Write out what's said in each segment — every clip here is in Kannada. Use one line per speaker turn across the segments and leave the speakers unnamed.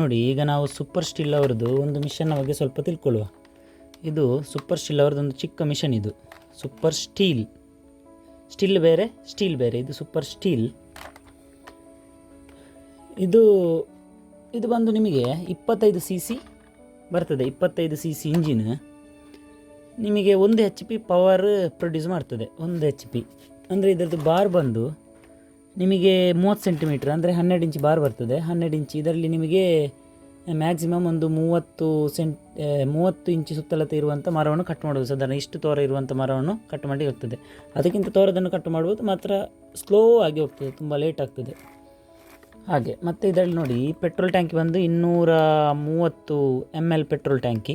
ನೋಡಿ, ಈಗ ನಾವು ಸೂಪರ್ ಸ್ಟಿಲ್ ಅವ್ರದ್ದು ಒಂದು ಮಿಷನ್ನ ಬಗ್ಗೆ ಸ್ವಲ್ಪ ತಿಳ್ಕೊಳ್ಳುವ. ಇದು ಸೂಪರ್ ಸ್ಟಿಲ್ ಅವ್ರದ್ದು ಒಂದು ಚಿಕ್ಕ ಮಿಷನ್ ಇದು. ಸೂಪರ್ ಸ್ಟೀಲ್ ಸ್ಟಿಲ್ ಬೇರೆ ಸ್ಟೀಲ್ ಬೇರೆ. ಇದು ಸೂಪರ್ ಸ್ಟೀಲ್ ಇದು ಇದು ಬಂದು ನಿಮಗೆ ಇಪ್ಪತ್ತೈದು ಸಿ ಸಿ ಬರ್ತದೆ. ಇಪ್ಪತ್ತೈದು ಸಿ ಸಿ ಇಂಜಿನ್ ನಿಮಗೆ ಒಂದು ಹೆಚ್ ಪಿ ಪವರ್ ಪ್ರೊಡ್ಯೂಸ್ ಮಾಡ್ತದೆ. ಒಂದು ಹೆಚ್ ಪಿ ಅಂದರೆ ಇದರದ್ದು ಬಾರ್ ಬಂದು ನಿಮಗೆ ಮೂವತ್ತು ಸೆಂಟಿಮೀಟ್ರ್ ಅಂದರೆ ಹನ್ನೆರಡು ಇಂಚ್ ಬಾರ್ ಬರ್ತದೆ. ಹನ್ನೆರಡು ಇಂಚ್. ಇದರಲ್ಲಿ ನಿಮಗೆ ಮ್ಯಾಕ್ಸಿಮಮ್ ಒಂದು ಮೂವತ್ತು ಸೆಂಟ್ ಮೂವತ್ತು ಇಂಚು ಸುತ್ತಳತೆ ಇರುವಂಥ ಮರವನ್ನು ಕಟ್ ಮಾಡೋದು. ಸಾಧಾರಣ ಇಷ್ಟು ತೋರ ಇರುವಂಥ ಮರವನ್ನು ಕಟ್ ಮಾಡಿ ಹೋಗ್ತದೆ. ಅದಕ್ಕಿಂತ ತೋರದನ್ನು ಕಟ್ ಮಾಡ್ಬೋದು. ಮಾತ್ರ ಸ್ಲೋ ಆಗಿ ಹೋಗ್ತದೆ. ತುಂಬ ಲೇಟ್ ಆಗ್ತದೆ. ಹಾಗೆ, ಮತ್ತು ಇದರಲ್ಲಿ ನೋಡಿ ಪೆಟ್ರೋಲ್ ಟ್ಯಾಂಕಿ ಬಂದು ಇನ್ನೂರ ಮೂವತ್ತು ಎಂ ಎಲ್ ಪೆಟ್ರೋಲ್ ಟ್ಯಾಂಕಿ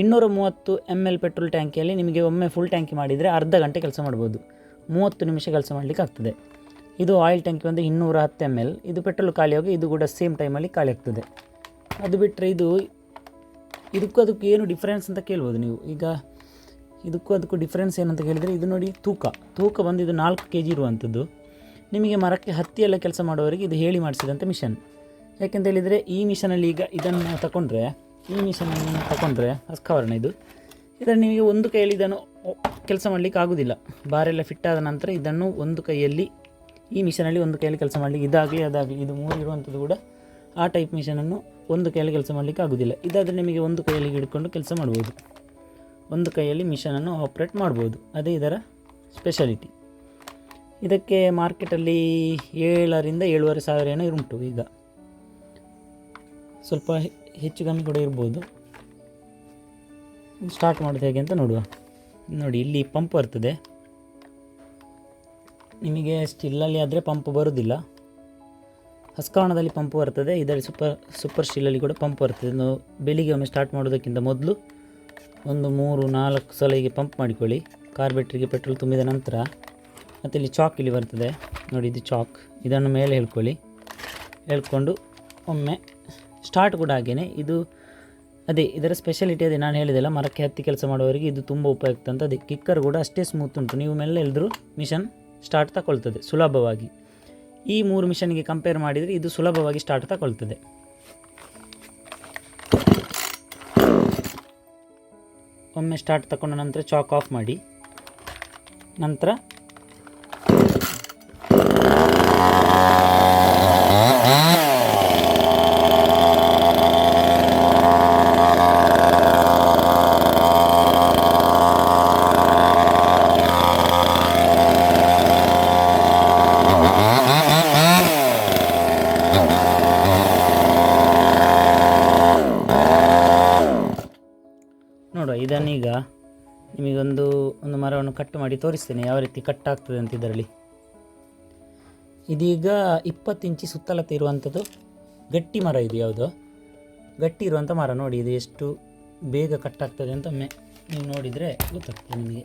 ಇನ್ನೂರ ಮೂವತ್ತು ಎಂ ಎಲ್ ಪೆಟ್ರೋಲ್ ಟ್ಯಾಂಕಿಯಲ್ಲಿ ನಿಮಗೆ ಒಮ್ಮೆ ಫುಲ್ ಟ್ಯಾಂಕಿ ಮಾಡಿದರೆ ಅರ್ಧ ಗಂಟೆ ಕೆಲಸ ಮಾಡ್ಬೋದು. ಮೂವತ್ತು ನಿಮಿಷ ಕೆಲಸ ಮಾಡಲಿಕ್ಕೆ ಆಗ್ತದೆ. ಇದು ಆಯಿಲ್ ಟ್ಯಾಂಕಿ ಒಂದು ಇನ್ನೂರ ಹತ್ತು ಎಂ ಎಲ್ ಇದು ಪೆಟ್ರೋಲ್ ಖಾಲಿ ಹೋಗಿ ಇದು ಕೂಡ ಸೇಮ್ ಟೈಮಲ್ಲಿ ಖಾಲಿ ಆಗ್ತದೆ. ಅದು ಬಿಟ್ಟರೆ ಇದು, ಇದಕ್ಕೂ ಅದಕ್ಕೂ ಏನು ಡಿಫ್ರೆನ್ಸ್ ಅಂತ ಕೇಳ್ಬೋದು ನೀವು. ಈಗ ಇದಕ್ಕೂ ಅದಕ್ಕೂ ಡಿಫ್ರೆನ್ಸ್ ಏನಂತ ಕೇಳಿದರೆ ಇದು ನೋಡಿ ತೂಕ. ತೂಕ ಬಂದು ಇದು ನಾಲ್ಕು ಕೆ ಜಿ ಇರುವಂಥದ್ದು. ನಿಮಗೆ ಮರಕ್ಕೆ ಹತ್ತಿ ಎಲ್ಲ ಕೆಲಸ ಮಾಡುವವರಿಗೆ ಇದು ಹೇಳಿ ಮಾಡಿಸಿದಂಥ ಮಿಷನ್ ಯಾಕೆಂತ ಹೇಳಿದರೆ ಈ ಮಿಷನಲ್ಲಿ ಈಗ ಇದನ್ನು ತಗೊಂಡ್ರೆ ಈ ಮಿಷನನ್ನು ತಗೊಂಡ್ರೆ ಅಸ್ಕವರ್ಣ ಇದು. ಇದನ್ನು ನಿಮಗೆ ಒಂದು ಕೈಯಲ್ಲಿ ಇದನ್ನು ಕೆಲಸ ಮಾಡಲಿಕ್ಕೆ ಆಗೋದಿಲ್ಲ. ಬಾರೆಲ್ಲ ಫಿಟ್ ಆದ ನಂತರ ಇದನ್ನು ಒಂದು ಕೈಯಲ್ಲಿ ಈ ಮಿಷನಲ್ಲಿ ಒಂದು ಕೈಯಲ್ಲಿ ಕೆಲಸ ಮಾಡಲಿಕ್ಕೆ, ಇದಾಗಲಿ ಅದಾಗಲಿ, ಇದು ಮೂರು ಇರುವಂಥದ್ದು ಕೂಡ ಆ ಟೈಪ್ ಮಿಷನನ್ನು ಒಂದು ಕೈಯಲ್ಲಿ ಕೆಲಸ ಮಾಡಲಿಕ್ಕೆ ಆಗೋದಿಲ್ಲ. ಇದಾದರೆ ನಿಮಗೆ ಒಂದು ಕೈಯಲ್ಲಿ ಹಿಡ್ಕೊಂಡು ಕೆಲಸ ಮಾಡ್ಬೋದು. ಒಂದು ಕೈಯಲ್ಲಿ ಮಿಷನನ್ನು ಆಪ್ರೇಟ್ ಮಾಡ್ಬೋದು. ಅದೇ ಇದರ ಸ್ಪೆಷಾಲಿಟಿ ಇದಕ್ಕೆ ಮಾರ್ಕೆಟಲ್ಲಿ ಏಳರಿಂದ ಏಳುವರೆ ಸಾವಿರ ಏನೋ ಇರುಂಟು ಈಗ. ಸ್ವಲ್ಪ ಹೆಚ್ಚು ಕಮ್ಮಿ ಕೂಡ ಇರ್ಬೋದು. ಸ್ಟಾರ್ಟ್ ಮಾಡೋದು ಹೇಗೆ ಅಂತ ನೋಡುವ. ನೋಡಿ, ಇಲ್ಲಿ ಪಂಪ್ ಬರ್ತದೆ. ನಿಮಗೆ ಸ್ಟಿಲ್ಲಲ್ಲಿ ಆದರೆ ಪಂಪ್ ಬರೋದಿಲ್ಲ. ಹಸ್ಕವಣದಲ್ಲಿ ಪಂಪ್ ಬರ್ತದೆ, ಇದರಲ್ಲಿ ಸೂಪರ್ ಸೂಪರ್ ಸ್ಟಿಲ್ಲಲ್ಲಿ ಕೂಡ ಪಂಪ್ ಬರ್ತದೆ. ನಾವು ಬೆಳಿಗ್ಗೆ ಒಮ್ಮೆ ಸ್ಟಾರ್ಟ್ ಮಾಡೋದಕ್ಕಿಂತ ಮೊದಲು ಒಂದು ಮೂರು, ನಾಲ್ಕು ಸಲ ಹೀಗೆ ಪಂಪ್ ಮಾಡಿಕೊಳ್ಳಿ. ಕಾರ್ ಬ್ಯಾಟ್ರಿಗೆ ಪೆಟ್ರೋಲ್ ತುಂಬಿದ ನಂತರ ಮತ್ತು ಇಲ್ಲಿ ಚಾಕ್ ಇಲ್ಲಿ ಬರ್ತದೆ. ನೋಡಿ ಇದು ಚಾಕ್ ಇದನ್ನು ಮೇಲೆ ಹೇಳ್ಕೊಳ್ಳಿ. ಹೇಳ್ಕೊಂಡು ಒಮ್ಮೆ ಸ್ಟಾರ್ಟ್ ಕೂಡ ಹಾಗೇನೆ. ಇದು ಅದೇ, ಇದರ ಸ್ಪೆಷಾಲಿಟಿ ಅದೇ, ನಾನು ಹೇಳಿದೆಲ್ಲ, ಮರಕ್ಕೆ ಹತ್ತಿ ಕೆಲಸ ಮಾಡೋವರಿಗೆ ಇದು ತುಂಬ ಉಪಯುಕ್ತ ಅಂತ. ಅದೇ ಕಿಕ್ಕರ್ ಕೂಡ ಅಷ್ಟೇ ಸ್ಮೂತ್ ಉಂಟು. ನೀವು ಮೇಲೆ ಹೇಳಿದ್ರು ಮಿಷನ್ ಸ್ಟಾರ್ಟ್ ತಗೊಳ್ತದೆ, ಸುಲಭವಾಗಿ. ಈ ಮೂರು ಮಿಷನ್ಗೆ ಕಂಪೇರ್ ಮಾಡಿದರೆ ಇದು ಸುಲಭವಾಗಿ ಸ್ಟಾರ್ಟ್ ತಗೊಳ್ತದೆ. ಒಮ್ಮೆ ಸ್ಟಾರ್ಟ್ ತಗೊಂಡ ನಂತರ ಚಾಕ್ ಆಫ್ ಮಾಡಿ. ನಂತರ ನೋಡುವ ಇದನ್ನೀಗ ನಿಮಗೊಂದು ಒಂದು ಮರವನ್ನು ಕಟ್ ಮಾಡಿ ತೋರಿಸ್ತೇನೆ, ಯಾವ ರೀತಿ ಕಟ್ ಆಗ್ತದೆ ಅಂತ ಇದರಲ್ಲಿ. ಇದೀಗ ಇಪ್ಪತ್ತು ಇಂಚಿ ಸುತ್ತಲತ್ತ ಇರುವಂಥದ್ದು ಗಟ್ಟಿ ಮರ ಇದು ಯಾವುದು? ಗಟ್ಟಿ ಇರುವಂಥ ಮರ ನೋಡಿ, ಇದು ಎಷ್ಟು ಬೇಗ ಕಟ್ ಆಗ್ತದೆ ಅಂತ ಒಮ್ಮೆ ನೀವು ನೋಡಿದರೆ ಗೊತ್ತಾಗ್ತದೆ ನಿಮಗೆ.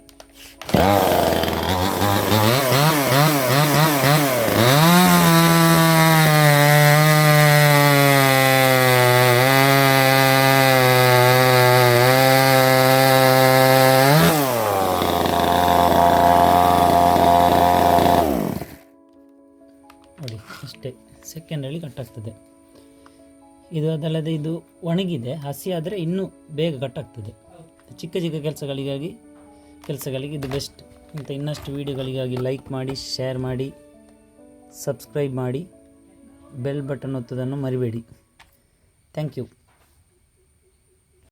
ನೋಡಿ ಅಷ್ಟೇ ಸೆಕೆಂಡಲ್ಲಿ ಕಟ್ಟಾಗ್ತದೆ ಇದು ಅದಲ್ಲದೆ ಇದು ಒಣಗಿದೆ, ಹಸಿ ಆದರೆ ಇನ್ನೂ ಬೇಗ ಕಟ್ಟಾಗ್ತದೆ ಚಿಕ್ಕ ಚಿಕ್ಕ ಕೆಲಸಗಳಿಗಾಗಿ, ಕೆಲಸಗಳಿಗೆ ಇದು ಬೆಸ್ಟ್ ಅಂತ ಇನ್ನಷ್ಟು ವೀಡಿಯೋಗಳಿಗಾಗಿ ಲೈಕ್ ಮಾಡಿ ಶೇರ್ ಮಾಡಿ ಸಬ್ಸ್ಕ್ರೈಬ್ ಮಾಡಿ ಬೆಲ್ ಬಟನ್ ಒತ್ತದನ್ನು ಮರಿಬೇಡಿ. Thank you